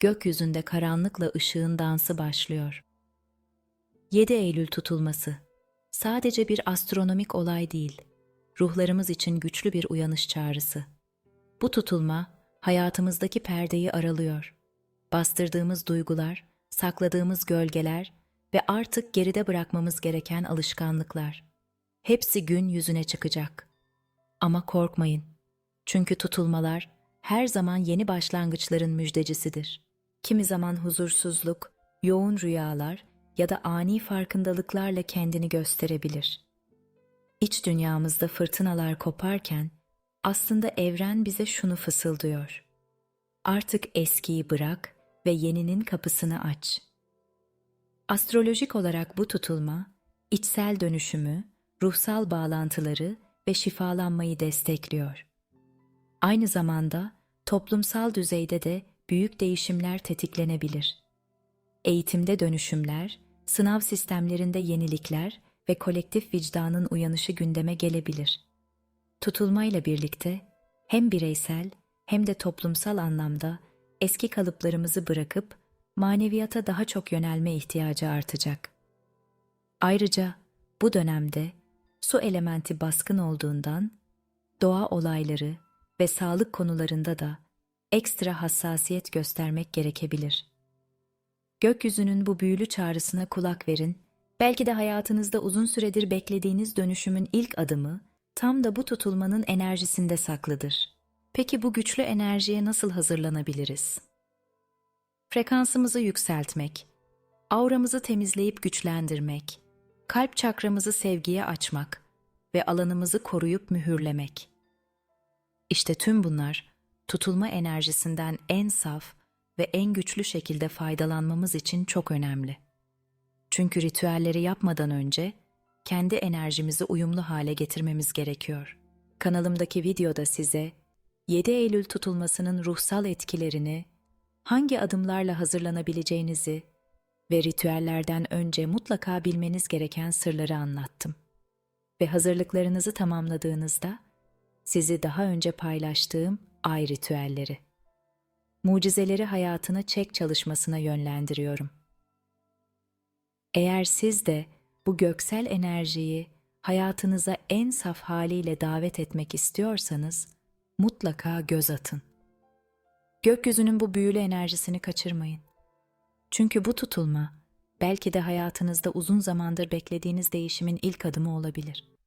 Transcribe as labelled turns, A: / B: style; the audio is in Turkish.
A: gökyüzünde karanlıkla ışığın dansı başlıyor. 7 Eylül tutulması sadece bir astronomik olay değil, ruhlarımız için güçlü bir uyanış çağrısı. Bu tutulma hayatımızdaki perdeyi aralıyor. Bastırdığımız duygular, sakladığımız gölgeler ve artık geride bırakmamız gereken alışkanlıklar. Hepsi gün yüzüne çıkacak. Ama korkmayın. Çünkü tutulmalar her zaman yeni başlangıçların müjdecisidir. Kimi zaman huzursuzluk, yoğun rüyalar ya da ani farkındalıklarla kendini gösterebilir. İç dünyamızda fırtınalar koparken aslında evren bize şunu fısıldıyor. Artık eskiyi bırak ve yeninin kapısını aç. Astrolojik olarak bu tutulma, içsel dönüşümü, ruhsal bağlantıları ve şifalanmayı destekliyor. Aynı zamanda toplumsal düzeyde de büyük değişimler tetiklenebilir. Eğitimde dönüşümler, sınav sistemlerinde yenilikler ve kolektif vicdanın uyanışı gündeme gelebilir. Tutulmayla birlikte hem bireysel hem de toplumsal anlamda eski kalıplarımızı bırakıp maneviyata daha çok yönelme ihtiyacı artacak. Ayrıca bu dönemde su elementi baskın olduğundan doğa olayları ve sağlık konularında da ekstra hassasiyet göstermek gerekebilir. Gökyüzünün bu büyülü çağrısına kulak verin. Belki de hayatınızda uzun süredir beklediğiniz dönüşümün ilk adımı tam da bu tutulmanın enerjisinde saklıdır. Peki bu güçlü enerjiye nasıl hazırlanabiliriz? Frekansımızı yükseltmek, auramızı temizleyip güçlendirmek, kalp çakramızı sevgiye açmak ve alanımızı koruyup mühürlemek. İşte tüm bunlar tutulma enerjisinden en saf ve en güçlü şekilde faydalanmamız için çok önemli. Çünkü ritüelleri yapmadan önce kendi enerjimizi uyumlu hale getirmemiz gerekiyor. Kanalımdaki videoda size 7 Eylül tutulmasının ruhsal etkilerini, hangi adımlarla hazırlanabileceğinizi ve ritüellerden önce mutlaka bilmeniz gereken sırları anlattım. Ve hazırlıklarınızı tamamladığınızda sizi daha önce paylaştığım ay ritüelleri, mucizeleri hayatına çek çalışmasına yönlendiriyorum. Eğer siz de bu göksel enerjiyi hayatınıza en saf haliyle davet etmek istiyorsanız mutlaka göz atın. Gökyüzünün bu büyülü enerjisini kaçırmayın. Çünkü bu tutulma belki de hayatınızda uzun zamandır beklediğiniz değişimin ilk adımı olabilir.